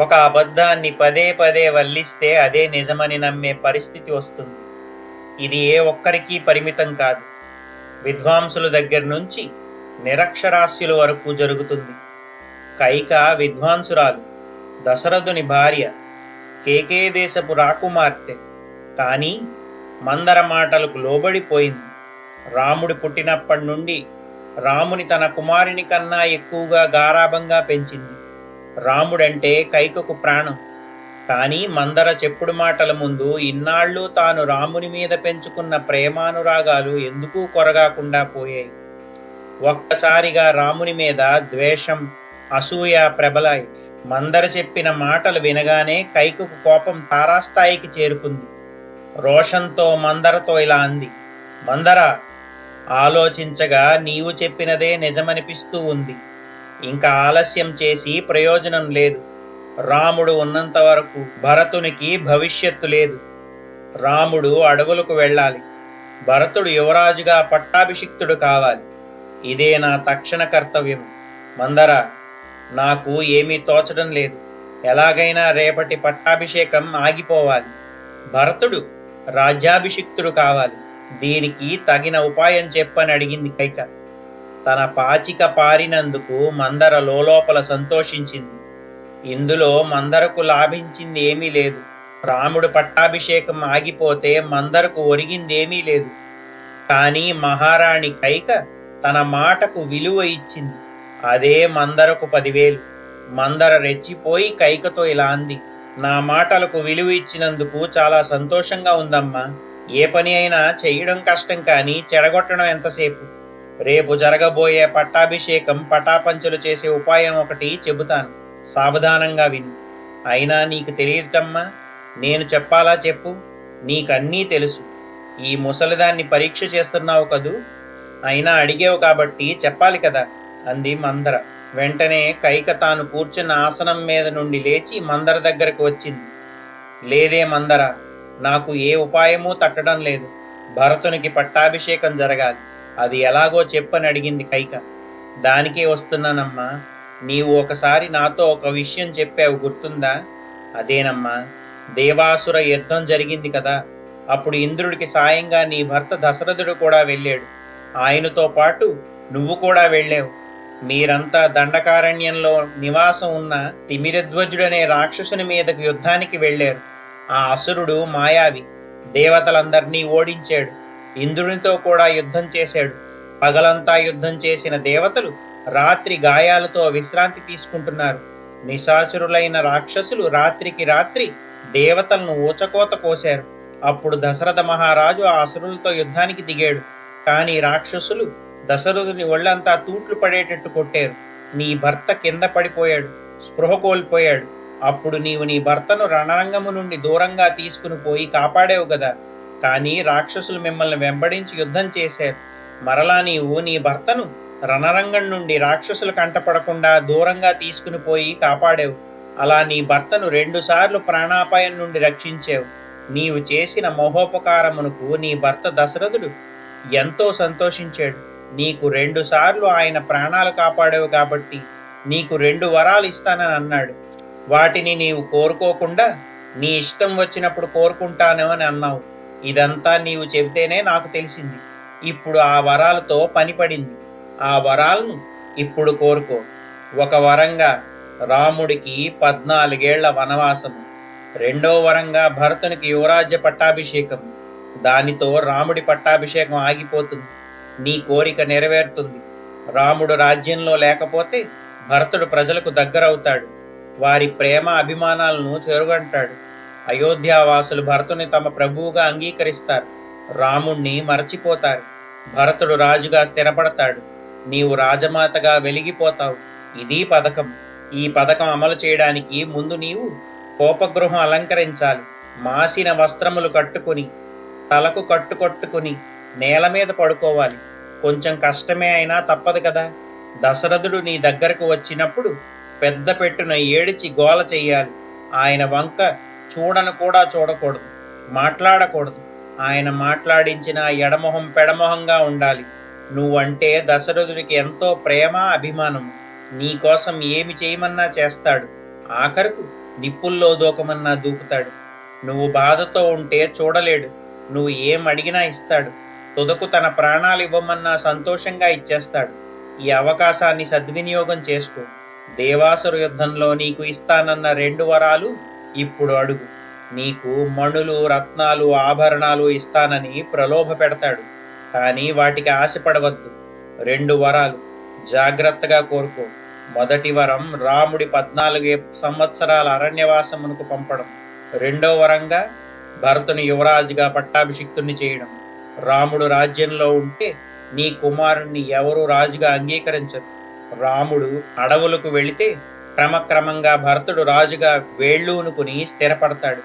ఒక అబద్ధాన్ని పదే పదే వల్లిస్తే అదే నిజమని నమ్మే పరిస్థితి వస్తుంది. ఇది ఏ ఒక్కరికి పరిమితం కాదు. విద్వాంసుల దగ్గర నుంచి నిరక్షరాస్యుల వరకు జరుగుతుంది. కైక విద్వాంసురాలు దశరథుని భార్య కేకే దేశపు రాకుమార్తె కానీ మందర మాటలకు లోబడిపోయింది. రాముడు పుట్టినప్పటి నుండి రాముని తన కుమారుని కన్నా ఎక్కువగా గారాభంగా పెంచింది. రాముడంటే కైకకు ప్రాణం. కానీ మందర చెప్పుడు మాటల ముందు ఇన్నాళ్ళు తాను రాముని మీద పెంచుకున్న ప్రేమానురాగాలు ఎందుకు కొరగాకుండా పోయాయి. ఒక్కసారిగా రాముని మీద ద్వేషం అసూయ ప్రబలాయి. మందర చెప్పిన మాటలు వినగానే కైకకు కోపం తారాస్థాయికి చేరుకుంది. రోషంతో మందరతో ఇలా అంది మందర ఆలోచించగా నీవు చెప్పినదే నిజమనిపిస్తూ ఉంది. ఇంకా ఆలస్యం చేసి ప్రయోజనం లేదు. రాముడు ఉన్నంత వరకు భరతునికి భవిష్యత్తు లేదు. రాముడు అడవులకు వెళ్ళాలి. భరతుడు యువరాజుగా పట్టాభిషిక్తుడు కావాలి. ఇదే నా తక్షణ కర్తవ్యం. మందర నాకు ఏమీ తోచడం లేదు. ఎలాగైనా రేపటి పట్టాభిషేకం ఆగిపోవాలి. భరతుడు రాజ్యాభిషిక్తుడు కావాలి. దీనికి తగిన ఉపాయం చెప్పని అడిగింది కైక. తన పాచిక పారినందుకు మందర లోపల సంతోషించింది. ఇందులో మందరకు లాభించింది ఏమీ లేదు. రాముడు పట్టాభిషేకం ఆగిపోతే మందరకు ఒరిగిందేమీ లేదు. కానీ మహారాణి కైక తన మాటకు విలువ ఇచ్చింది. అదే మందరకు పదివేలు. మందర రెచ్చిపోయి కైకతో ఇలా అంది నా మాటలకు విలువ ఇచ్చినందుకు చాలా సంతోషంగా ఉందమ్మా. ఏ పని అయినా చెయ్యడం కష్టం కానీ చెడగొట్టడం ఎంతసేపు? రేపు జరగబోయే పట్టాభిషేకం పటాపంచలు చేసే ఉపాయం ఒకటి చెబుతాను. సావధానంగా విను. అయినా నీకు తెలియదటమ్మా. నేను చెప్పాలా చెప్పు. నీకన్నీ తెలుసు. ఈ ముసలిదాన్ని పరీక్ష చేస్తున్నావు కదూ? అయినా అడిగేవు కాబట్టి చెప్పాలి కదా. అంది మందర. వెంటనే కైక తాను కూర్చున్న ఆసనం మీద నుండి లేచి మందర దగ్గరకు వచ్చింది. లేదే మందర. నాకు ఏ ఉపాయమూ తట్టడం లేదు. భరతునికి పట్టాభిషేకం జరగాలి. అది ఎలాగో చెప్పని అడిగింది కైక. దానికే వస్తున్నానమ్మా. నీవు ఒకసారి నాతో ఒక విషయం చెప్పావు గుర్తుందా? అదేనమ్మా. దేవాసుర యుద్ధం జరిగింది కదా. అప్పుడు ఇంద్రుడికి సాయంగా నీ భర్త దశరథుడు కూడా వెళ్ళాడు. ఆయనతో పాటు నువ్వు కూడా వెళ్ళావు. మీరంతా దండకారణ్యంలో నివాసం ఉన్న తిమిరధ్వజుడనే రాక్షసుని మీదకు యుద్ధానికి వెళ్ళారు. ఆ అసురుడు మాయావి. దేవతలందరినీ ఓడించాడు. ఇంద్రునితో కూడా యుద్ధం చేశాడు. పగలంతా యుద్ధం చేసిన దేవతలు రాత్రి గాయాలతో విశ్రాంతి తీసుకుంటున్నారు. నిశాచురులైన రాక్షసులు రాత్రికి రాత్రి దేవతలను ఊచకోత కోశారు. అప్పుడు దశరథ మహారాజు ఆ అసురులతో యుద్ధానికి దిగాడు. కానీ రాక్షసులు దశరథుని ఒళ్ళంతా తూట్లు పడేటట్టు కొట్టారు. నీ భర్త కింద పడిపోయాడు స్పృహ కోల్పోయాడు. అప్పుడు నీవు నీ భర్తను రణరంగము నుండి దూరంగా తీసుకుని పోయి కాపాడేవు కదా కానీ రాక్షసులు మిమ్మల్ని వెంబడించి యుద్ధం చేశారు. మరలా నీవు నీ భర్తను రణరంగం నుండి రాక్షసులు కంటపడకుండా దూరంగా తీసుకుని పోయి కాపాడేవు. అలా నీ భర్తను రెండుసార్లు ప్రాణాపాయం నుండి రక్షించావు. నీవు చేసిన మహోపకారమునకు నీ భర్త దశరథుడు ఎంతో సంతోషించాడు. నీకు రెండుసార్లు ఆయన ప్రాణాలు కాపాడావు కాబట్టి నీకు రెండు వరాలు ఇస్తానని అన్నాడు. వాటిని నీవు కోరుకోకుండా నీ ఇష్టం వచ్చినప్పుడు కోరుకుంటాను అని అన్నావు. ఇదంతా నీవు చెబితేనే నాకు తెలిసింది. ఇప్పుడు ఆ వరాలతో పనిపడింది. ఆ వరాలను ఇప్పుడు కోరుకో. ఒక వరంగా రాముడికి పద్నాలుగేళ్ళ వనవాసము. రెండో వరంగా భరతునికి యువరాజ్య పట్టాభిషేకం దానితో రాముడి పట్టాభిషేకం ఆగిపోతుంది. నీ కోరిక నెరవేరుతుంది. రాముడు రాజ్యంలో లేకపోతే భరతుడు ప్రజలకు దగ్గరవుతాడు. వారి ప్రేమ అభిమానాలను చెరుగంటాడు. అయోధ్యావాసులు భరతుని తమ ప్రభువుగా అంగీకరిస్తారు. రాముణ్ణి మరచిపోతారు. భరతుడు రాజుగా స్థిరపడతాడు. నీవు రాజమాతగా వెలిగిపోతావు. ఇది పథకం. ఈ పథకం అమలు చేయడానికి ముందు నీవు కోపగృహం అలంకరించాలి. మాసిన వస్త్రములు కట్టుకుని తలకు కట్టుకొట్టుకుని నేల మీద పడుకోవాలి. కొంచెం కష్టమే అయినా తప్పదు కదా. దశరథుడు నీ దగ్గరకు వచ్చినప్పుడు పెద్ద పెట్టున ఏడిచి గోల చెయ్యాలి. ఆయన వంక చూడను కూడా చూడకూడదు మాట్లాడకూడదు. ఆయన మాట్లాడించిన ఎడమొహం పెడమొహంగా ఉండాలి. నువ్వంటే దశరథుడికి ఎంతో ప్రేమ అభిమానం. నీకోసం ఏమి చేయమన్నా చేస్తాడు. ఆఖరకు నిప్పుల్లో దూకమన్నా దూకుతాడు. నువ్వు బాధతో ఉంటే చూడలేడు. నువ్వు ఏం అడిగినా ఇస్తాడు. తుదకు తన ప్రాణాలు ఇవ్వమన్నా సంతోషంగా ఇచ్చేస్తాడు. ఈ అవకాశాన్ని సద్వినియోగం చేసుకో. దేవాసుర యుద్ధంలో నీకు ఇస్తానన్న రెండు వరాలు ఇప్పుడు అడుగు. నీకు మణులు రత్నాలు ఆభరణాలు ఇస్తానని ప్రలోభ పెడతాడు. కానీ వాటికి ఆశపడవద్దు. రెండు వరాలు. జాగ్రత్తగా కోరుకో. మొదటి వరం రాముడి పద్నాలుగు సంవత్సరాల అరణ్యవాసమునకు పంపడం. రెండో వరంగా భరతుని యువరాజుగా పట్టాభిషిక్తుని చేయడం. రాముడు రాజ్యంలో ఉంటే నీ కుమారుణ్ణి ఎవరూ రాజుగా అంగీకరించరు. రాముడు అడవులకు వెళితే క్రమక్రమంగా భరతుడు రాజుగా వేళ్ళూనుకుని స్థిరపడతాడు.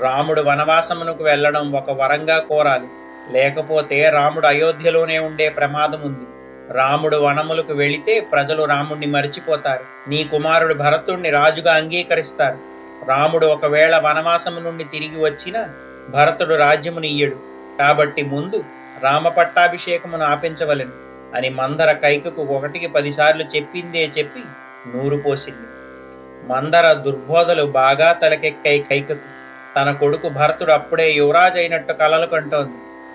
రాముడు వనవాసమునకు వెళ్ళడం ఒక వరంగా కోరాలి. లేకపోతే రాముడు అయోధ్యలోనే ఉండే ప్రమాదం ఉంది. రాముడు వనములకు వెళితే ప్రజలు రాముణ్ణి మరిచిపోతారు. నీ కుమారుడు భరతుణ్ణి రాజుగా అంగీకరిస్తారు. రాముడు ఒకవేళ వనవాసము నుండి తిరిగి వచ్చినా భరతుడు రాజ్యమునియ్యడు కాబట్టి ముందు రామ పట్టాభిషేకమును ఆపించవలెను అని మందర కైకకు ఒకటికి పదిసార్లు చెప్పిందే చెప్పి నూరు పోసింది. మందర దుర్బోధలు బాగా తలకెక్కాయి కైకకు. తన కొడుకు భరతుడు అప్పుడే యువరాజు అయినట్టు కలలు కంటోంది.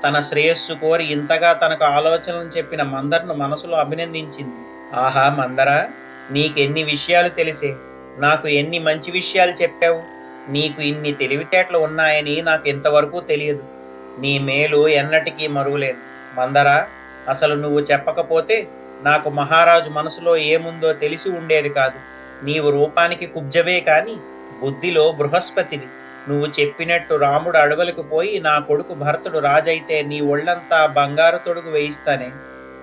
తన శ్రేయస్సు కోరి ఇంతగా తనకు ఆలోచనలు చెప్పిన మందర్ను మనసులో అభినందించింది. ఆహా మందర నీకెన్ని విషయాలు తెలిసే? నాకు ఎన్ని మంచి విషయాలు చెప్పావు? నీకు ఇన్ని తెలివితేటలు ఉన్నాయని నాకు ఇంతవరకు తెలియదు. నీ మేలు ఎన్నటికీ మరువలేదు. మందరా అసలు నువ్వు చెప్పకపోతే నాకు మహారాజు మనసులో ఏముందో తెలిసి ఉండేది కాదు. నీవు రూపానికి కుబ్జవే కాని బుద్ధిలో బృహస్పతివి. నువ్వు చెప్పినట్టు రాముడు అడవులకు పోయి నా కొడుకు భరతుడు రాజైతే నీ ఒళ్ళంతా బంగారు తొడుగు వేయిస్తానే.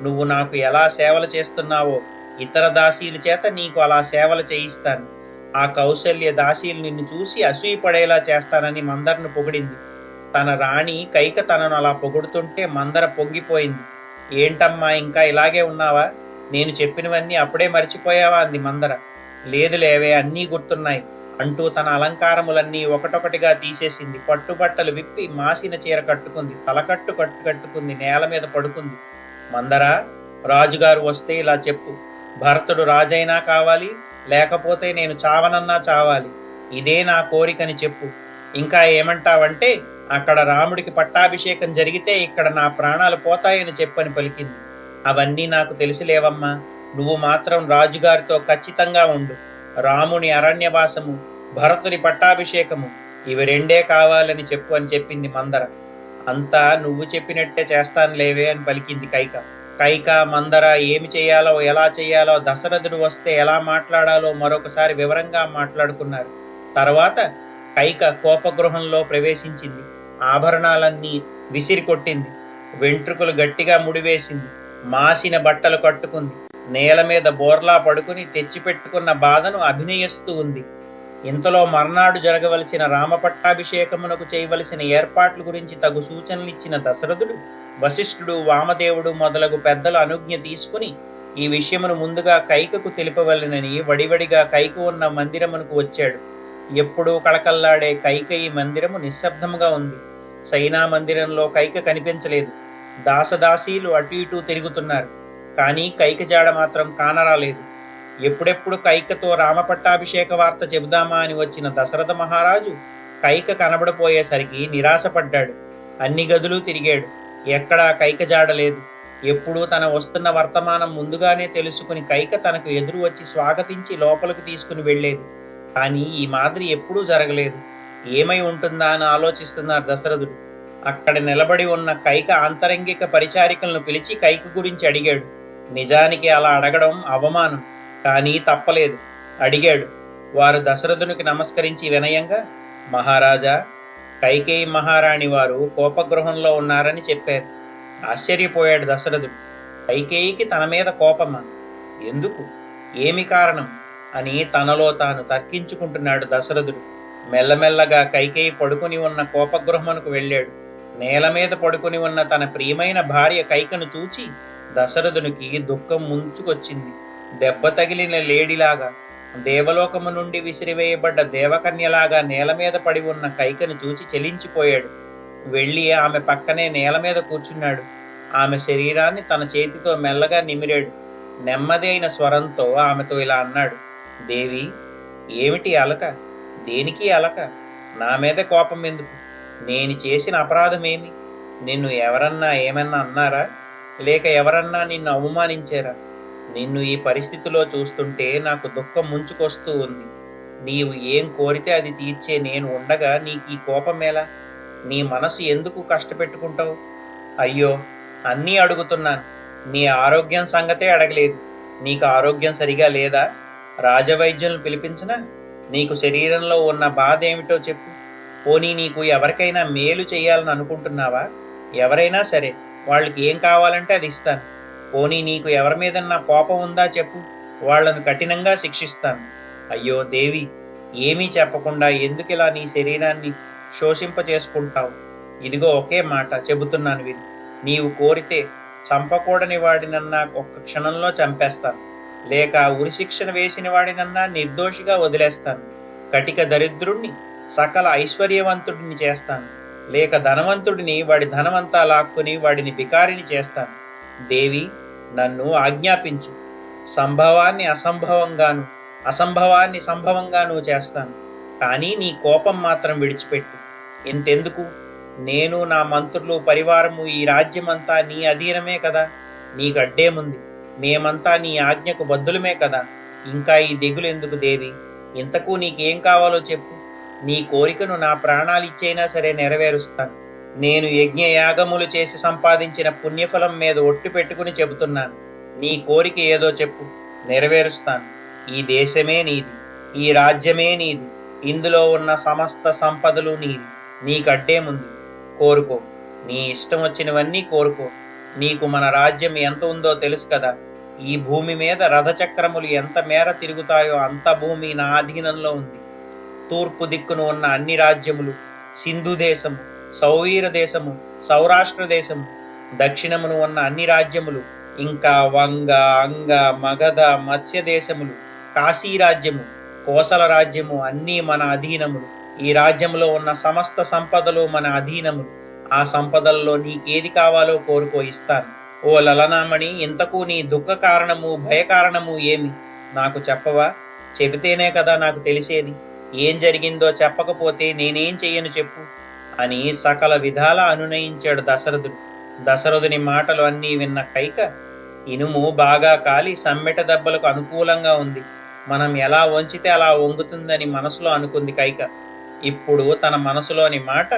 నువ్వు నాకు ఎలా సేవలు చేస్తున్నావో ఇతర దాసీల చేత నీకు అలా సేవలు చేయిస్తాను. ఆ కౌశల్య దాసీలు నిన్ను చూసి అసూయపడేలా చేస్తానని మందర్ను పొగిడింది. తన రాణి కైక తనను అలా పొగుడుతుంటే మందర పొంగిపోయింది. ఏంటమ్మా ఇంకా ఇలాగే ఉన్నావా? నేను చెప్పినవన్నీ అప్పుడే మర్చిపోయావా అంది మందర. లేదు లేవే అన్నీ గుర్తున్నాయి అంటూ తన అలంకారములన్నీ ఒకటొకటిగా తీసేసింది. పట్టుబట్టలు విప్పి మాసిన చీర కట్టుకుంది. తలకట్టు కట్టు కట్టుకుంది. నేల మీద పడుకుంది. మందరా రాజుగారు వస్తే ఇలా చెప్పు. భరతుడు రాజైనా కావాలి లేకపోతే నేను చావనన్నా చావాలి. ఇదే నా కోరికని చెప్పు. ఇంకా ఏమంటావంటే అక్కడ రాముడికి పట్టాభిషేకం జరిగితే ఇక్కడ నా ప్రాణాలు పోతాయని చెప్పని పలికింది. అవన్నీ నాకు తెలిసిలేవమ్మా నువ్వు మాత్రం రాజుగారితో ఖచ్చితంగా ఉండు. రాముని అరణ్యవాసము భరతుని పట్టాభిషేకము ఇవి రెండే కావాలని చెప్పు అని చెప్పింది మందర. అంతా నువ్వు చెప్పినట్టే చేస్తాను లేవే అని పలికింది కైక. కైక మందర ఏమి చేయాలో ఎలా చేయాలో దశరథుడు వస్తే ఎలా మాట్లాడాలో మరొకసారి వివరంగా మాట్లాడుకున్నారు. తర్వాత కైక కోపగృహంలో ప్రవేశించింది. ఆభరణాలన్నీ విసిరి కొట్టింది. వెంట్రుకలు గట్టిగా ముడివేసింది. మాసిన బట్టలు కట్టుకుంది. నేల మీద బోర్లా పడుకుని తెచ్చిపెట్టుకున్న బాధను అభినయిస్తూ ఉంది. ఇంతలో మర్నాడు జరగవలసిన రామపట్టాభిషేకమునకు చేయవలసిన ఏర్పాట్ల గురించి తగు సూచనలిచ్చిన దశరథుడు వశిష్ఠుడు వామదేవుడు మొదలగు పెద్దల అనుజ్ఞ తీసుకుని ఈ విషయమును ముందుగా కైకకు తెలిపవలనని వడివడిగా కైక ఉన్న మందిరమునకు వచ్చాడు. ఎప్పుడూ కళకల్లాడే కైకయి మందిరము నిశ్శబ్దముగా ఉంది. సైనా మందిరంలో కైక కనిపించలేదు. దాసదాసీలు అటు ఇటు తిరుగుతున్నారు. కానీ కైక జాడ మాత్రం కానరాలేదు. ఎప్పుడెప్పుడు కైకతో రామపట్టాభిషేక వార్త చెబుదామా అని వచ్చిన దశరథ మహారాజు కైక కనబడిపోయేసరికి నిరాశపడ్డాడు. అన్ని గదులు తిరిగాడు. ఎక్కడా కైక జాడలేదు ఎప్పుడూ తన వస్తున్న వర్తమానం ముందుగానే తెలుసుకుని కైక తనకు ఎదురు వచ్చి స్వాగతించి లోపలికి తీసుకుని వెళ్ళేది. కానీ ఈ మాదిరి ఎప్పుడూ జరగలేదు. ఏమై ఉంటుందా అని ఆలోచిస్తున్నారు దశరథుడు. అక్కడ నిలబడి ఉన్న కైక ఆంతరంగిక పరిచారికలను పిలిచి కైక గురించి అడిగాడు. నిజానికి అలా అడగడం అవమానం కానీ తప్పలేదు. అడిగాడు. వారు దశరథునికి నమస్కరించి వినయంగా మహారాజా కైకేయి మహారాణి వారు కోపగృహంలో ఉన్నారని చెప్పారు. ఆశ్చర్యపోయాడు దశరథుడు. కైకేయికి తన మీద కోపమా? ఎందుకు? ఏమి కారణం? అని తనలో తాను తర్కించుకుంటున్నాడు దశరథుడు. మెల్లమెల్లగా కైకేయి పడుకుని ఉన్న కోపగృహమునకు వెళ్ళాడు. నేల మీద పడుకుని ఉన్న తన ప్రియమైన భార్య కైకను చూచి దశరథునికి దుఃఖం ముంచుకొచ్చింది. దెబ్బ తగిలిన లేడిలాగా దేవలోకము నుండి విసిరివేయబడ్డ దేవకన్యలాగా నేల మీద పడి ఉన్న కైకను చూచి చెలించిపోయాడు. వెళ్ళి ఆమె పక్కనే నేల మీద కూర్చున్నాడు. ఆమె శరీరాన్ని తన చేతితో మెల్లగా నిమిరాడు. నెమ్మది అయిన స్వరంతో ఆమెతో ఇలా అన్నాడు. దేవి ఏమిటి అలక? దేనికి అలక? నా మీద కోపం ఎందుకు? నేను చేసిన అపరాధమేమి? నిన్ను ఎవరన్నా ఏమన్నా అన్నారా? లేక ఎవరన్నా నిన్ను అవమానించారా? నిన్ను ఈ పరిస్థితిలో చూస్తుంటే నాకు దుఃఖం ముంచుకొస్తూ ఉంది. నీవు ఏం కోరితే అది తీర్చే నేను ఉండగా నీకు ఈ కోపమేలా నీ మనసు ఎందుకు కష్టపెట్టుకుంటావు? అయ్యో అన్నీ అడుగుతున్నాను. నీ ఆరోగ్యం సంగతే అడగలేదు. నీకు ఆరోగ్యం సరిగా లేదా? రాజవైద్యులను పిలిపించిన నీకు శరీరంలో ఉన్న బాధ ఏమిటో చెప్పు. పోనీ నీకు ఎవరికైనా మేలు చేయాలని అనుకుంటున్నావా? ఎవరైనా సరే వాళ్ళకి ఏం కావాలంటే అది ఇస్తాను. పోనీ నీకు ఎవరి మీదన్నా కోపం ఉందా చెప్పు. వాళ్ళను కఠినంగా శిక్షిస్తాను. అయ్యో దేవి ఏమీ చెప్పకుండా ఎందుకు ఇలా నీ శరీరాన్ని శోషింప చేసుకుంటావు ఇదిగో ఒకే మాట చెబుతున్నాను విని. నీవు కోరితే చంపకూడని వాడినన్నా ఒక్క క్షణంలో చంపేస్తాను. లేక ఉరిశిక్షణ వేసిన వాడినన్నా నిర్దోషిగా వదిలేస్తాను. కటిక దరిద్రుణ్ణి సకల ఐశ్వర్యవంతుడిని చేస్తాను. లేక ధనవంతుడిని వాడి ధనమంతా లాక్కుని వాడిని బికారిని చేస్తాను. దేవి నన్ను ఆజ్ఞాపించు. సంభవాన్ని అసంభవంగాను అసంభవాన్ని సంభవంగాను చేస్తాను. కానీ నీ కోపం మాత్రం విడిచిపెట్టు. ఇంతెందుకు? నేను నా మంత్రులు పరివారము ఈ రాజ్యమంతా నీ అధీనమే కదా? నీకు అడ్డేముంది? మేమంతా నీ ఆజ్ఞకు బద్దులమే కదా. ఇంకా ఈ దిగులు ఎందుకు దేవి? ఇంతకు నీకేం కావాలో చెప్పు. నీ కోరికను నా ప్రాణాలిచ్చైనా సరే నెరవేరుస్తాను. నేను యజ్ఞయాగములు చేసి సంపాదించిన పుణ్యఫలం మీద ఒట్టు పెట్టుకుని చెబుతున్నాను. నీ కోరిక ఏదో చెప్పు. నెరవేరుస్తాను. ఈ దేశమే నీది. ఈ రాజ్యమే నీది. ఇందులో ఉన్న సమస్త సంపదలు నీవి. నీకడ్డేముంది కోరుకో. నీ ఇష్టం వచ్చినవన్నీ కోరుకో. నీకు మన రాజ్యం ఎంత ఉందో తెలుసు కదా. ఈ భూమి మీద రథచక్రములు ఎంత మేర తిరుగుతాయో అంత భూమి నా అధీనంలో ఉంది. తూర్పు దిక్కును ఉన్న అన్ని రాజ్యములు సింధు దేశము సౌవీర దేశము సౌరాష్ట్ర దేశము దక్షిణమును ఉన్న అన్ని రాజ్యములు ఇంకా వంగ అంగ మగధ మత్స్య దేశములు కాశీ రాజ్యము కోసల రాజ్యము అన్నీ మన అధీనములు. ఈ రాజ్యంలో ఉన్న సమస్త సంపదలు మన అధీనములు. ఆ సంపదల్లో నీకేది కావాలో కోరుకో ఇస్తాను. ఓ లలనామణి ఇంతకు నీ దుఃఖ కారణము భయ కారణము ఏమి? నాకు చెప్పవా? చెబితేనే కదా నాకు తెలిసేది. ఏం జరిగిందో చెప్పకపోతే నేనేం చెయ్యను చెప్పు అని సకల విధాల అనునయించాడు దశరథుడు. దశరథుని మాటలు అన్నీ విన్న కైక ఇనుము బాగా కాలి సమ్మెట దెబ్బలకు అనుకూలంగా ఉంది. మనం ఎలా వంచితే అలా వంగుతుందని మనసులో అనుకుంది కైక. ఇప్పుడు తన మనసులోని మాట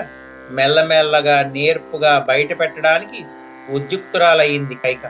మెల్లమెల్లగా నేర్పుగా బయట పెట్టడానికి ఉద్యుక్తురాలయ్యింది కైక.